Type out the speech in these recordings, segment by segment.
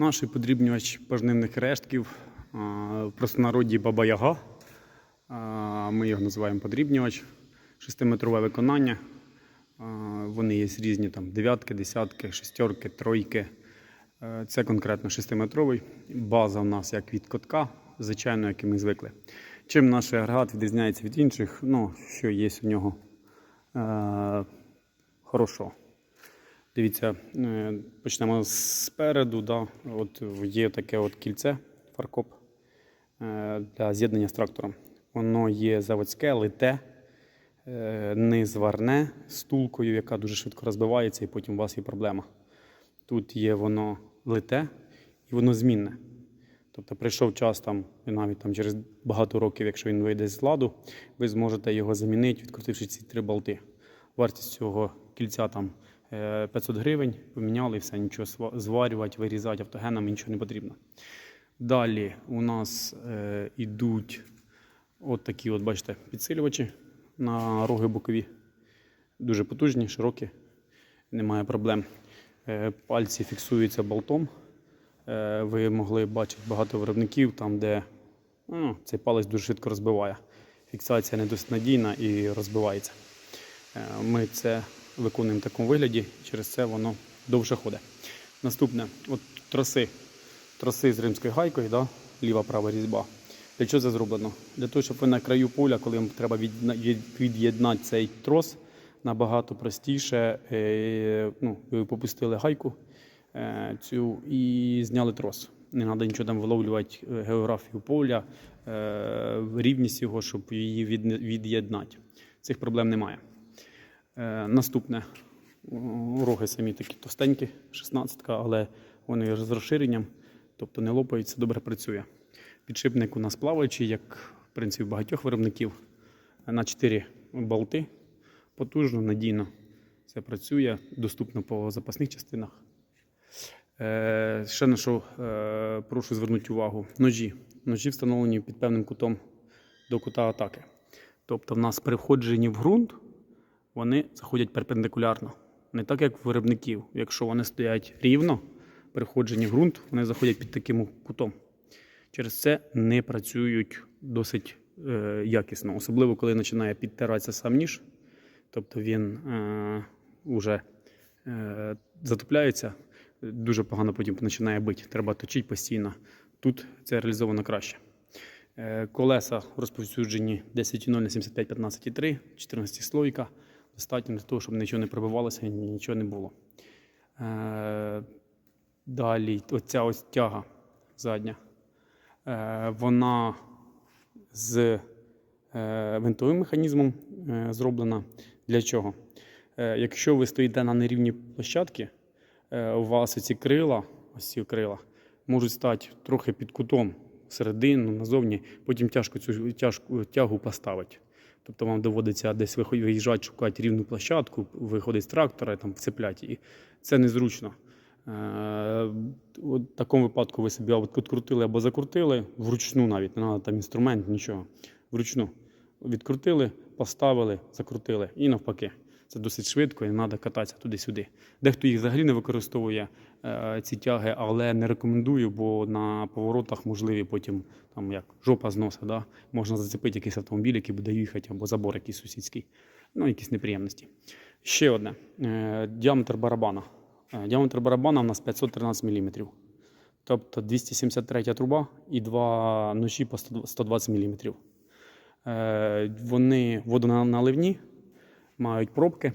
Наш подрібнювач пожнивних рештків, в простонароді Баба Яга. Ми його називаємо подрібнювач. Шестиметрове виконання. Вони є різні там дев'ятки, десятки, шестерки, тройки. Е, Це конкретно шестиметровий. База в нас як від котка, звичайно, як і ми звикли. Чим наш агрегат відрізняється від інших, ну, що є у нього е, хорошого. Дивіться, е, почнемо спереду. Да. От є таке от кільце фаркоп е, для з'єднання з трактором. Воно є заводське, лите, е, незварне з тулкою, яка дуже швидко розбивається, і потім у вас є проблема. Тут є воно лите і воно змінне. Тобто прийшов час там, і навіть там через багато років, якщо він вийде з ладу, ви зможете його замінити, відкрутивши ці три болти. Вартість цього кільця там 500 гривень, поміняли все, нічого зварювати, вирізати автогенами нічого не потрібно. Далі у нас е, ідуть от такі, от, бачите, підсилювачі на роги бокові. Дуже потужні, широкі, немає проблем. Е, Пальці фіксуються болтом. Е, Ви могли бачити багато виробників, там, де ну, цей палець дуже швидко розбиває. Фіксація не досить надійна і розбивається. Е, Ми це виконуємо в такому вигляді, через це воно довше ходить. Наступне, от троси. Троси з римською гайкою, да? ліва права різьба. Для чого це зроблено? Для того, щоб ви на краю поля, коли вам треба від'єднати цей трос, набагато простіше. Е, ну, ви попустили гайку е, цю і зняли трос. Не треба нічого там виловлювати е, географію поля, рівність його, щоб її від'єднати. Цих проблем немає. Е, наступне. Роги самі такі товстенькі, 16 але вони з розширенням, тобто не лопаються, добре працює. Підшипник у нас плаваючий, як в принципі багатьох виробників, на 4 болти. Потужно, надійно це працює, доступно по запасних частинах. Е, ще на що е, прошу звернути увагу: ножі. Ножі встановлені під певним кутом до кута атаки. Тобто, в нас при входженні в ґрунт вони заходять перпендикулярно. Не так, як в виробників. Якщо вони стоять рівно, при в ґрунт, вони заходять під таким кутом. Через це не працюють досить е, якісно, особливо коли починає підтиратися сам ніж, тобто він е, вже е, затопляється, дуже погано потім починає бити. Треба точити постійно. Тут це реалізовано краще. Е, Колеса розповсюджені 10.0 на 75 15.3, 14 слойка. Достатньо для того, щоб нічого не пробивалося нічого не було. Е, Далі, оця ось тяга задня. Е, Вона з е, винтовим механізмом зроблена. Для чого? Якщо ви стоїте на нерівній площадці, е, у вас ці крила, ось ці крила, можуть стати трохи під кутом всередину, назовні, потім тяжко цю тяжку тягу поставити. Тобто вам доводиться десь виїжджати, шукати рівну площадку, виходить з трактора, там вцепляти. її. це незручно. У в такому випадку ви собі відкрутили або закрутили, вручну навіть, не треба там інструмент, нічого. Вручну. Відкрутили, поставили, закрутили і навпаки. Це досить швидко і треба кататися туди-сюди. Дехто їх взагалі не використовує е, ці тяги, але не рекомендую, бо на поворотах можливі потім там як жопа зноса, да? можна зацепити якийсь автомобіль, який буде їхати, або забор якийсь сусідський. Ну, якісь неприємності. Ще одне. Е, діаметр барабана. Е, Діаметр барабана у нас 513 мм. Тобто 273 труба і два ножі по 120 мм. Вони водоналивні, мають пробки.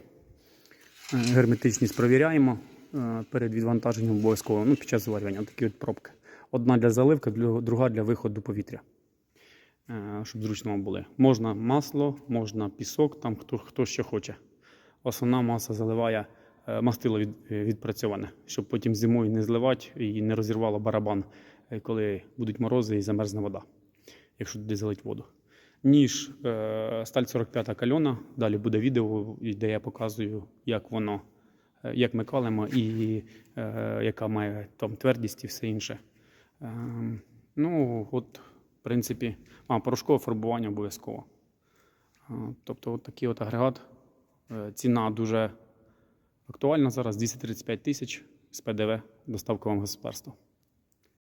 Е, Герметичність провіряємо е, перед відвантаженням обов'язково ну, під час зварювання. Такі от пробки. Одна для заливки, друга для виходу повітря. Е, Щоб зручно були. Можна масло, можна пісок, там хто, хто що хоче. Основна маса заливає мастило від, відпрацьоване, щоб потім зимою не зливати і не розірвало барабан, коли будуть морози і замерзне вода, якщо туди залить воду. Ніж е, сталь 45 кальона. Далі буде відео, де я показую, як воно, е, як ми калимо і е, яка має там твердість і все інше. Ем, ну, от, в принципі, а, порошкове фарбування обов'язково. Тобто, от такий от агрегат. Ціна дуже актуальна зараз 235 тисяч з ПДВ доставка вам господарства.